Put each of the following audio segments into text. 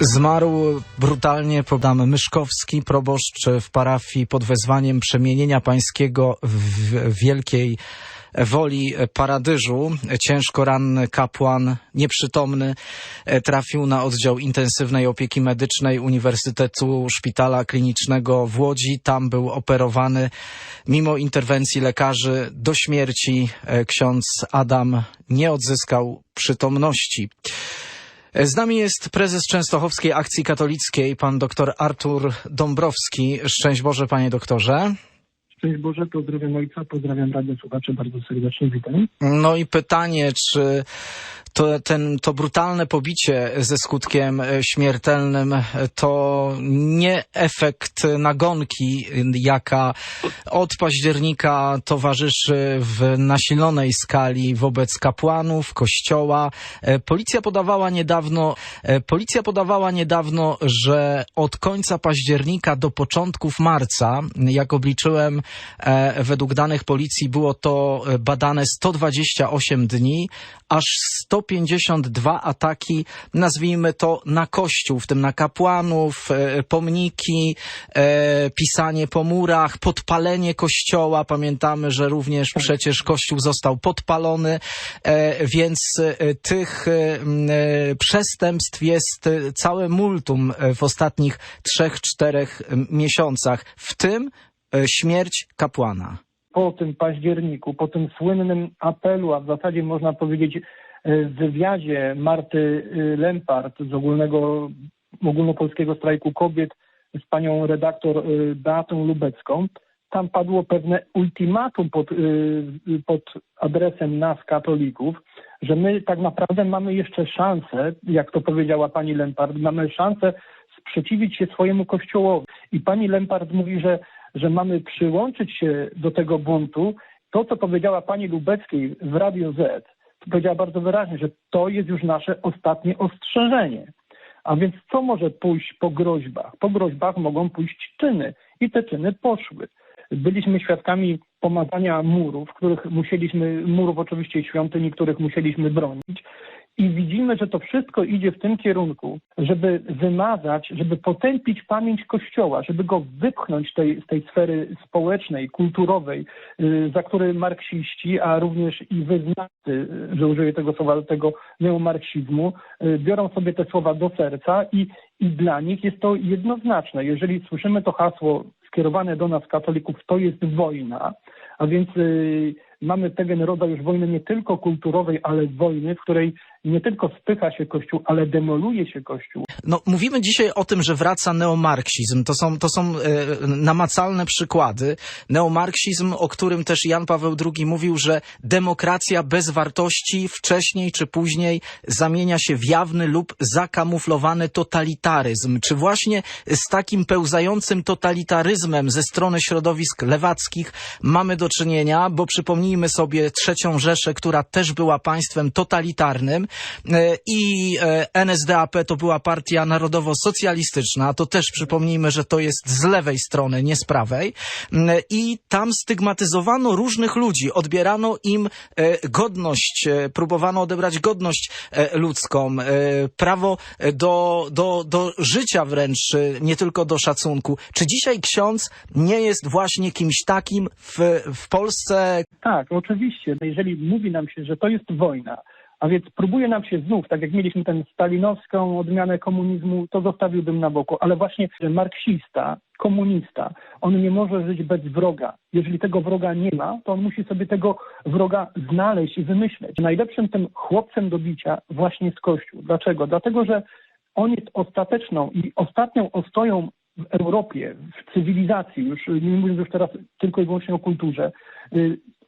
Zmarł brutalnie podam Myszkowski, proboszcz w parafii pod wezwaniem przemienienia pańskiego w wielkiej woli Paradyżu. Ciężko ranny kapłan, nieprzytomny, trafił na oddział intensywnej opieki medycznej Uniwersytetu Szpitala Klinicznego w Łodzi. Tam był operowany mimo interwencji lekarzy do śmierci. Ksiądz Adam nie odzyskał przytomności. Z nami jest prezes Częstochowskiej Akcji Katolickiej, pan doktor Artur Dąbrowski. Szczęść Boże, panie doktorze. Szczęść Boże, pozdrawiam ojca, pozdrawiam radio słuchaczy, bardzo serdecznie witam. No i pytanie, czy to, ten, to brutalne pobicie ze skutkiem śmiertelnym to nie efekt nagonki, jaka od października towarzyszy w nasilonej skali wobec kapłanów, kościoła. Policja podawała niedawno, policja podawała niedawno, że od końca października do początków marca, jak obliczyłem, według danych policji było to badane 128 dni, aż 152 ataki, nazwijmy to na kościół, w tym na kapłanów, pomniki, pisanie po murach, podpalenie kościoła. Pamiętamy, że również przecież kościół został podpalony, więc tych przestępstw jest całe multum w ostatnich trzech, czterech miesiącach, w tym śmierć kapłana. Po tym październiku, po tym słynnym apelu, a w zasadzie można powiedzieć w wywiadzie Marty Lempart z ogólnego, ogólnopolskiego strajku kobiet z panią redaktor Beatą Lubecką, tam padło pewne ultimatum pod, pod adresem nas, katolików, że my tak naprawdę mamy jeszcze szansę, jak to powiedziała pani Lempart, mamy szansę sprzeciwić się swojemu kościołowi. I pani Lempart mówi, że że mamy przyłączyć się do tego buntu. To, co powiedziała pani Lubeckiej w Radio Z, powiedziała bardzo wyraźnie, że to jest już nasze ostatnie ostrzeżenie. A więc co może pójść po groźbach? Po groźbach mogą pójść czyny i te czyny poszły. Byliśmy świadkami pomazania murów, których musieliśmy, murów oczywiście świątyni, których musieliśmy bronić. I widzimy, że to wszystko idzie w tym kierunku, żeby wymazać, żeby potępić pamięć Kościoła, żeby go wypchnąć tej, z tej sfery społecznej, kulturowej, za który marksiści, a również i wyznawcy, że użyję tego słowa, tego neomarksizmu, biorą sobie te słowa do serca i, i dla nich jest to jednoznaczne. Jeżeli słyszymy to hasło skierowane do nas, katolików, to jest wojna, a więc y, mamy pewien rodzaj już wojny nie tylko kulturowej, ale wojny, w której nie tylko spycha się Kościół, ale demoluje się Kościół. No, mówimy dzisiaj o tym, że wraca neomarksizm. To są, to są e, namacalne przykłady. Neomarksizm, o którym też Jan Paweł II mówił, że demokracja bez wartości wcześniej czy później zamienia się w jawny lub zakamuflowany totalitaryzm. Czy właśnie z takim pełzającym totalitaryzmem ze strony środowisk lewackich mamy do czynienia, bo przypomnijmy sobie trzecią Rzeszę, która też była państwem totalitarnym, i NSDAP to była partia narodowo-socjalistyczna, to też przypomnijmy, że to jest z lewej strony, nie z prawej. I tam stygmatyzowano różnych ludzi, odbierano im godność, próbowano odebrać godność ludzką, prawo do, do, do życia wręcz, nie tylko do szacunku. Czy dzisiaj ksiądz nie jest właśnie kimś takim w, w Polsce? Tak, oczywiście. Jeżeli mówi nam się, że to jest wojna, a więc próbuje nam się znów, tak jak mieliśmy tę stalinowską odmianę komunizmu, to zostawiłbym na boku, ale właśnie marksista, komunista, on nie może żyć bez wroga. Jeżeli tego wroga nie ma, to on musi sobie tego wroga znaleźć i wymyśleć. Najlepszym tym chłopcem do bicia właśnie jest Kościół. Dlaczego? Dlatego, że on jest ostateczną i ostatnią ostoją w Europie, w cywilizacji, już nie mówiąc już teraz tylko i wyłącznie o kulturze,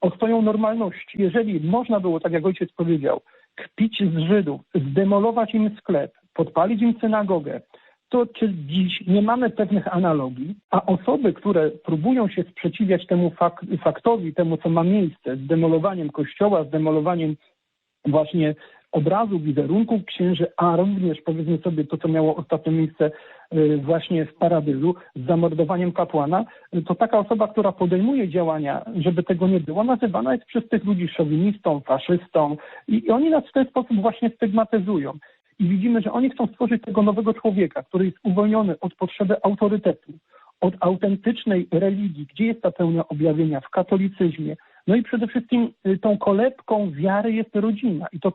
ostoją normalności. Jeżeli można było, tak jak ojciec powiedział, kpić z Żydów, zdemolować im sklep, podpalić im synagogę, to czy dziś nie mamy pewnych analogii, a osoby, które próbują się sprzeciwiać temu fak faktowi, temu co ma miejsce, z demolowaniem kościoła, z demolowaniem właśnie obrazu, wizerunku księży, a również powiedzmy sobie to, co miało ostatnie miejsce właśnie w Paradyżu z zamordowaniem kapłana, to taka osoba, która podejmuje działania, żeby tego nie było, nazywana jest przez tych ludzi szowinistą, faszystą i oni nas w ten sposób właśnie stygmatyzują. I widzimy, że oni chcą stworzyć tego nowego człowieka, który jest uwolniony od potrzeby autorytetu, od autentycznej religii, gdzie jest ta pełnia objawienia w katolicyzmie. No i przede wszystkim y, tą kolebką wiary jest rodzina i to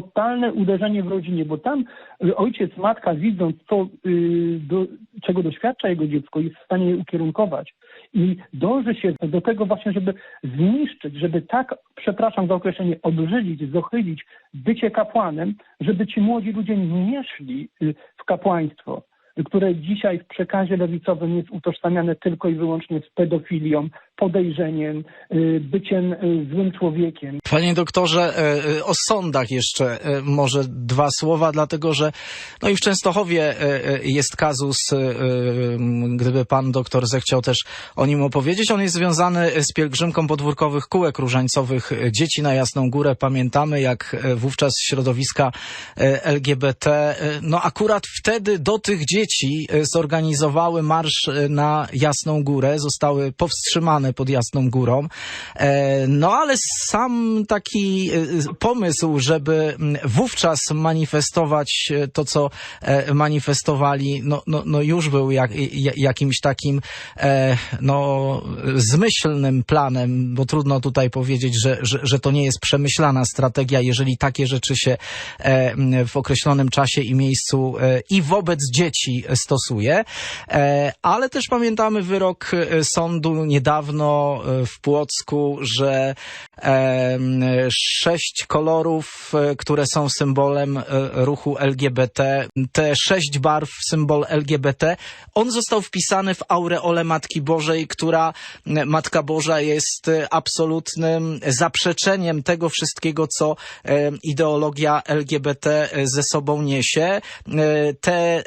totalne uderzenie w rodzinie, bo tam y, ojciec, matka widząc to, y, do, czego doświadcza jego dziecko, jest w stanie je ukierunkować. I dąży się do tego właśnie, żeby zniszczyć, żeby tak, przepraszam za określenie, obrzydzić, zohylić bycie kapłanem, żeby ci młodzi ludzie nie szli y, w kapłaństwo które dzisiaj w przekazie lewicowym jest utożsamiane tylko i wyłącznie z pedofilią, podejrzeniem, y, byciem y, złym człowiekiem. Panie doktorze, e, e, o sądach jeszcze e, może dwa słowa, dlatego że no i w Częstochowie jest kazus, gdyby pan doktor zechciał też o nim opowiedzieć. On jest związany z pielgrzymką podwórkowych kółek różańcowych dzieci na Jasną Górę. Pamiętamy, jak wówczas środowiska LGBT, no akurat wtedy do tych dzieci zorganizowały marsz na Jasną Górę, zostały powstrzymane pod Jasną Górą. E, No ale sam taki e, pomysł, żeby m, wówczas manifestować e, to, co manifestowali, no, no, no już był jak, ja- jakimś takim no, zmyślnym planem, bo trudno tutaj powiedzieć, że, że, że to nie jest przemyślana strategia, jeżeli takie rzeczy się e, m, w określonym czasie i miejscu i wobec dzieci stosuje. Ale też pamiętamy wyrok sądu niedawno e, w Płocku, że sześć kolorów, e, które są symbolem e, ruchu LGBT, te sześć barw, symbol LGBT, on został wpisany w aureolę Matki Bożej, która Matka Boża jest absolutnym zaprzeczeniem tego wszystkiego, co ideologia LGBT ze sobą niesie. Te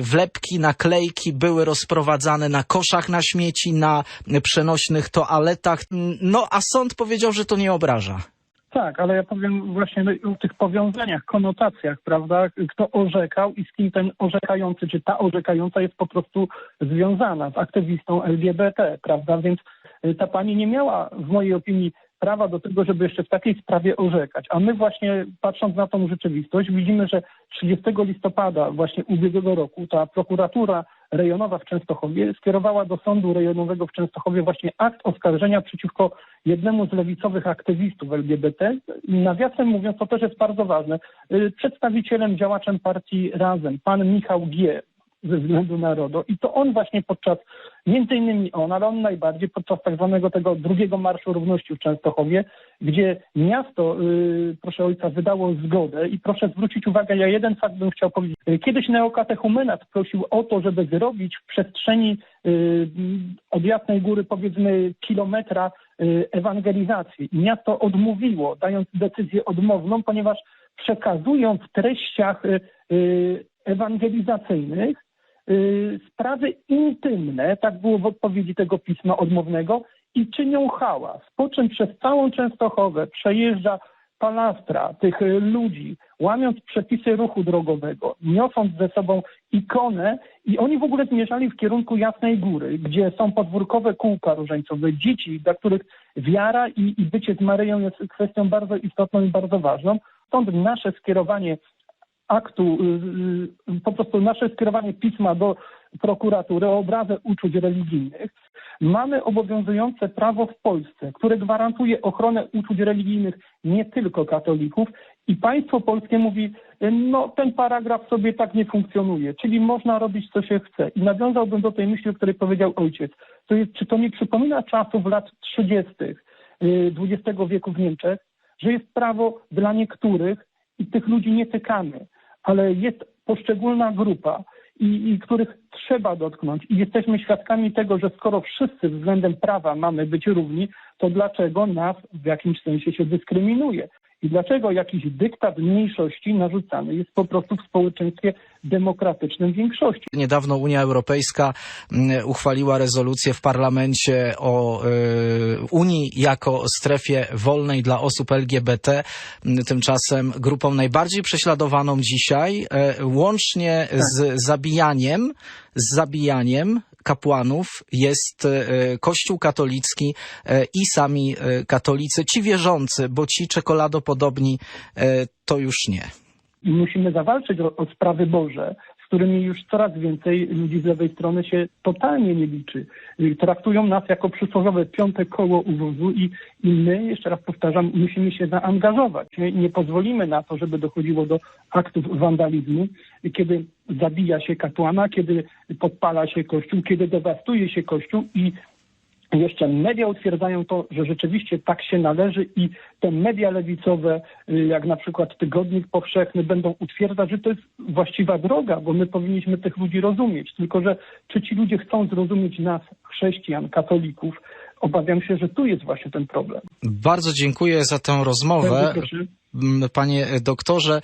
wlepki, naklejki były rozprowadzane na koszach na śmieci, na przenośnych toaletach. No a sąd powiedział, że to nie obraża. Tak, ale ja powiem właśnie o tych powiązaniach, konotacjach, prawda? Kto orzekał i z kim ten orzekający, czy ta orzekająca jest po prostu związana z aktywistą LGBT, prawda? Więc ta pani nie miała, w mojej opinii, prawa do tego, żeby jeszcze w takiej sprawie orzekać. A my właśnie, patrząc na tą rzeczywistość, widzimy, że 30 listopada właśnie ubiegłego roku ta prokuratura rejonowa w Częstochowie skierowała do sądu rejonowego w Częstochowie właśnie akt oskarżenia przeciwko jednemu z lewicowych aktywistów LGBT. Nawiasem mówiąc, to też jest bardzo ważne, y, przedstawicielem, działaczem partii Razem, pan Michał G. ze względu na RODO i to on właśnie podczas, między innymi on, ale on najbardziej podczas tak zwanego tego drugiego Marszu Równości w Częstochowie, gdzie miasto, y, proszę ojca, wydało zgodę i proszę zwrócić uwagę, ja jeden fakt bym chciał powiedzieć. Kiedyś neokatechumenat prosił o to, żeby zrobić w przestrzeni y, od Jasnej Góry powiedzmy kilometra y, ewangelizacji. Miasto odmówiło, dając decyzję odmowną, ponieważ przekazują w treściach y, y, ewangelizacyjnych sprawy intymne, tak było w odpowiedzi tego pisma odmownego, i czynią hałas. Po czym przez całą Częstochowę przejeżdża palastra tych y, ludzi, łamiąc przepisy ruchu drogowego, niosąc ze sobą ikonę i oni w ogóle zmierzali w kierunku Jasnej Góry, gdzie są podwórkowe kółka różańcowe, dzieci, dla których wiara i, i bycie z Maryją jest kwestią bardzo istotną i bardzo ważną. Stąd nasze skierowanie aktu, y, y, po prostu nasze skierowanie pisma do prokuratury o obrazę uczuć religijnych. Mamy obowiązujące prawo w Polsce, które gwarantuje ochronę uczuć religijnych nie tylko katolików i państwo polskie mówi, y, no ten paragraf sobie tak nie funkcjonuje, czyli można robić co się chce. I nawiązałbym do tej myśli, o której powiedział ojciec. To jest, czy to nie przypomina czasów lat 30. y, XX wieku w Niemczech, że jest prawo dla niektórych i tych ludzi nie tykamy, ale jest poszczególna grupa, i, i których trzeba dotknąć. I jesteśmy świadkami tego, że skoro wszyscy względem prawa mamy być równi, to dlaczego nas w jakimś sensie się dyskryminuje? I dlaczego jakiś dyktat mniejszości narzucany jest po prostu w społeczeństwie demokratycznym większości? Niedawno Unia Europejska mm, uchwaliła rezolucję w parlamencie o y, Unii jako strefie wolnej dla osób LGBT. Mm, Tymczasem grupą najbardziej prześladowaną dzisiaj, e, łącznie z zabijaniem, z zabijaniem kapłanów jest e, Kościół katolicki e, i sami e, katolicy, ci wierzący, bo ci czekoladopodobni to już nie. Musimy zawalczyć o, o sprawy Boże, którymi już coraz więcej ludzi z lewej strony się totalnie nie liczy. Y, Traktują nas jako przysłowiowe piąte koło uwozu i, i my, jeszcze raz powtarzam, musimy się zaangażować. My nie pozwolimy na to, żeby dochodziło do aktów wandalizmu, kiedy zabija się kapłana, kiedy podpala się kościół, kiedy dewastuje się kościół i jeszcze media utwierdzają to, że rzeczywiście tak się należy i te media lewicowe, y, jak na przykład Tygodnik Powszechny, będą utwierdzać, że to jest właściwa droga, bo my powinniśmy tych ludzi rozumieć. Tylko, że czy ci ludzie chcą zrozumieć nas, chrześcijan, katolików, obawiam się, że tu jest właśnie ten problem. Bardzo dziękuję za tę rozmowę. Bardzo proszę. M, Panie doktorze,